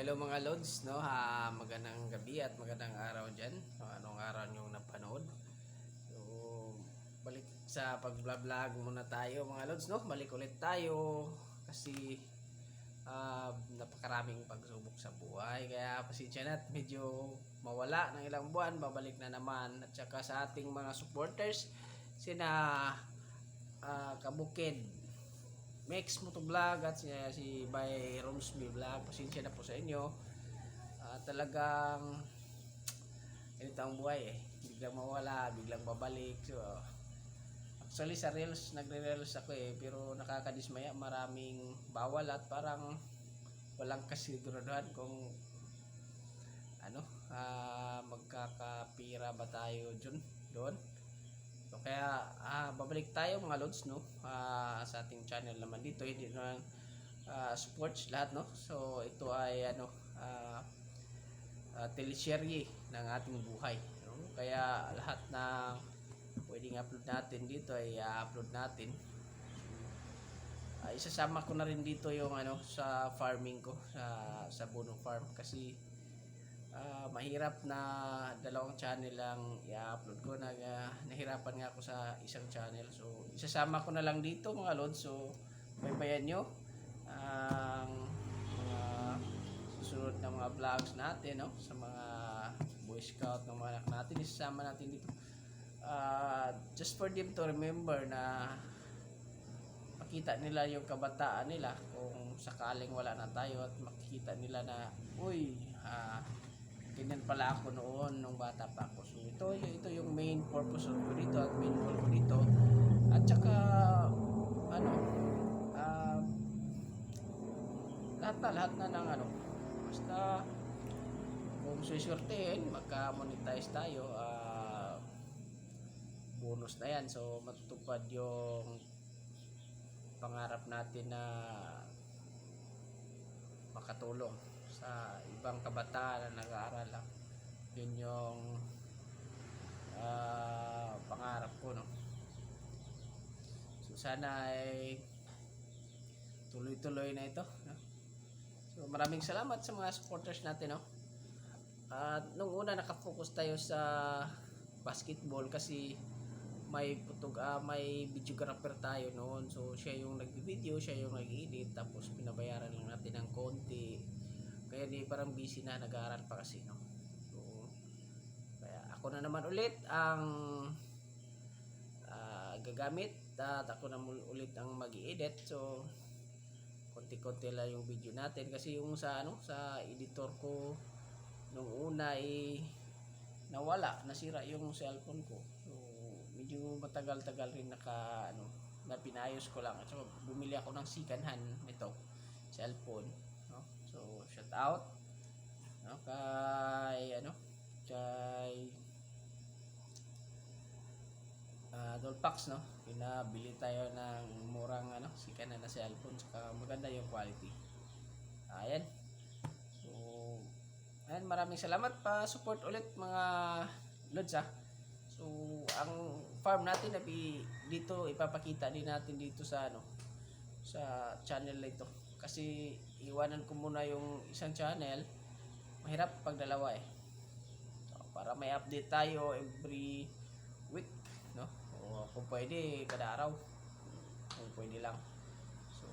hello mga lods, no? Ha, magandang gabi at magandang araw dyan. So, anong araw nyo napanood? So, balik sa pag-vlog muna tayo mga lods, no? Balik ulit tayo kasi ah, napakaraming pagsubok sa buhay. Kaya pasensya na at medyo mawala ng ilang buwan. Babalik na naman. At saka sa ating mga supporters, sina ah, Kabukid, Max Moto Vlog at si, si by Romsby Vlog. Pasensya na po sa inyo. Ah, talagang ganito ang buhay eh. Biglang mawala, biglang babalik. So, actually sa Reels, nagre-Reels ako eh. Pero nakakadismaya, maraming bawal at parang walang kasiguraduhan kung ano, ah, magkakapira ba tayo dun, doon. So kaya ah, babalik tayo mga lods no ah, sa ating channel naman dito hindi naman ah, sports lahat no. So ito ay ano ah, ah, ng ating buhay no? Kaya lahat ng pwedeng upload natin dito ay i-upload natin. Ah, isasama ko na rin dito yung ano sa farming ko sa sa Bono Farm kasi ah, mahirap na dalawang channel lang i-upload ko. Nag, ah, nahirapan nga ako sa isang channel. So, isasama ko na lang dito mga lods. So, baybayan nyo ang mga susunod na mga vlogs natin, no? Sa mga Boy Scout ng mga anak natin. Isasama natin dito. Ah, just for them to remember na makita nila yung kabataan nila kung sakaling wala na tayo at makikita nila na uy ah, ganyan pala ako noon nung bata pa ako. So ito ito yung main purpose ko dito at main goal ko dito. At saka ano ah, lahat na lahat na ng ano basta kung susurtein magka monetize tayo ah, bonus na yan. So matutupad yung pangarap natin na makatulong sa ibang kabataan na nag-aaral lang. Yun yung ah, pangarap ko no. So sana ay tuloy-tuloy na ito. No? So maraming salamat sa mga supporters natin no. At nung una nakafocus tayo sa basketball kasi may putog ah, may videographer tayo noon. So siya yung nagbi-video, siya yung nag-edit tapos pinabayaran lang natin ng konti. Kaya di parang busy na nag-aaral pa kasi no. So kaya ako na naman ulit ang ah, gagamit at ako na ulit ang mag-edit. So konti-konti lang yung video natin kasi yung sa ano sa editor ko nung una ay nawala, nasira yung cellphone ko. So, medyo matagal-tagal rin naka ano, na pinayos ko lang. Saka bumili ako ng second hand nito, cellphone? So, shout out no kay ano, kay uh, Dolpax no. Pinabili tayo ng murang ano, second hand na cellphone saka maganda yung quality. Ayan. So, Ayan, maraming salamat pa support ulit mga lods ah. So, ang farm natin na dito ipapakita din natin dito sa ano sa channel na ito. Kasi iwanan ko muna yung isang channel. Mahirap pag dalawa eh. So, para may update tayo every week, no? O kung pwede kada araw. Kung pwede lang. So,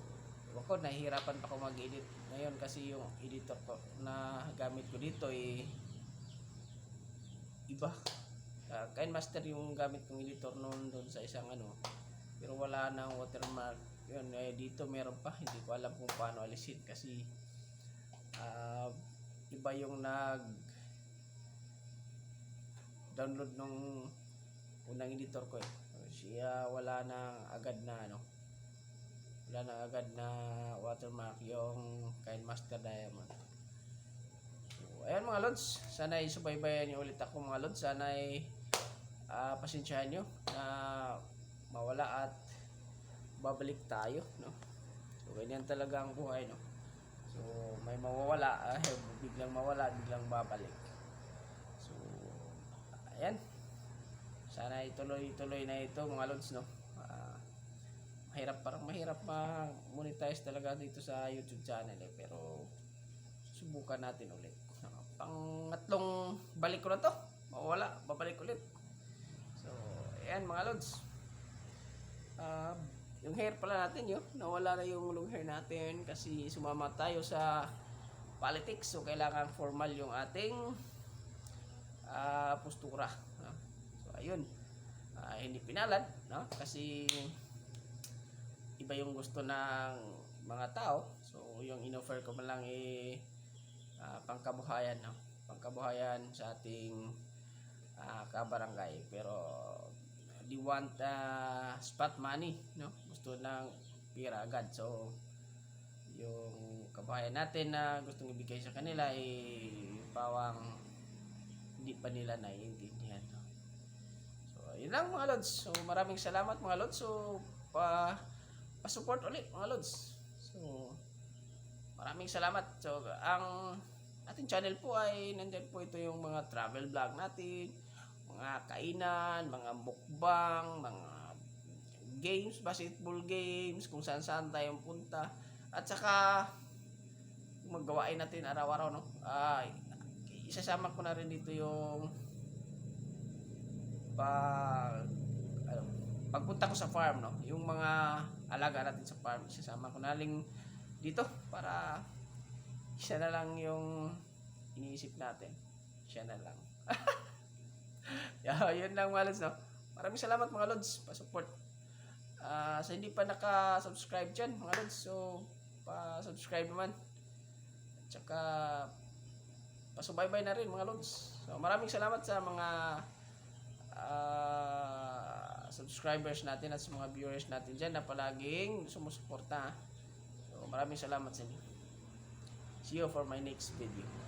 Ewan ko, nahihirapan pa ako mag-edit ngayon kasi yung editor ko na gamit ko dito ay iba. Uh, Master yung gamit kong editor noon doon sa isang ano. Pero wala nang watermark. Yun, eh, dito meron pa. Hindi ko alam kung paano alisin kasi ah, iba yung nag download nung unang editor ko eh. Siya wala nang agad na ano wala na agad na watermark yung Kind Master Diamond. So, ayan mga lods, sana ay subaybayan niyo ulit ako mga lods. Sana ay uh, pasensyahan niyo na mawala at babalik tayo, no? So, ganyan talaga ang buhay, no? So, may mawawala, eh, biglang mawala, biglang babalik. So, ayan. Sana ituloy-tuloy na ito mga lods, no? Ah, mahirap parang mahirap ma-monetize talaga dito sa YouTube channel eh pero subukan natin ulit. Pangatlong balik ko na to. Mawala, babalik ulit. So, ayan mga lods. Ah, yung hair pala natin yun, nawala na yung long hair natin kasi sumama tayo sa politics. So, kailangan formal yung ating ah, postura. no? So, ayun. Ah, hindi pinalad, no? Kasi iba yung gusto ng mga tao. So, yung inoffer ko man lang eh ah, pangkabuhayan, no? Pangkabuhayan sa ating ah, kabarangay. Pero they want ah, spot money, no? Gusto ng pira agad. So, yung kabahayan natin na gustong ibigay sa kanila eh bawang hindi pa nila naiintindihan. No? So, yun lang mga lods. So, maraming salamat mga lods. So, pa pa-support ulit mga lods. So, maraming salamat. So, ang ating channel po ay nandyan po ito yung mga travel vlog natin, mga kainan, mga mukbang, mga games, basketball games, kung saan saan tayong punta. At saka, maggawain natin araw-araw, no? Ah, isasama ko na rin dito yung pag ano, pagpunta ko sa farm, no? Yung mga alaga natin sa farm, isasama ko na rin dito para siya na lang yung iniisip natin. Siya na lang. yeah, yun lang mga lods, no? Maraming salamat mga lods, pa-support. Ah, sa hindi pa naka-subscribe dyan, mga lods, so pa-subscribe naman. At saka pasubaybay na rin mga lods. So maraming salamat sa mga ah, subscribers natin at sa mga viewers natin dyan na palaging sumusuporta. So maraming salamat sa inyo. See you for my next video.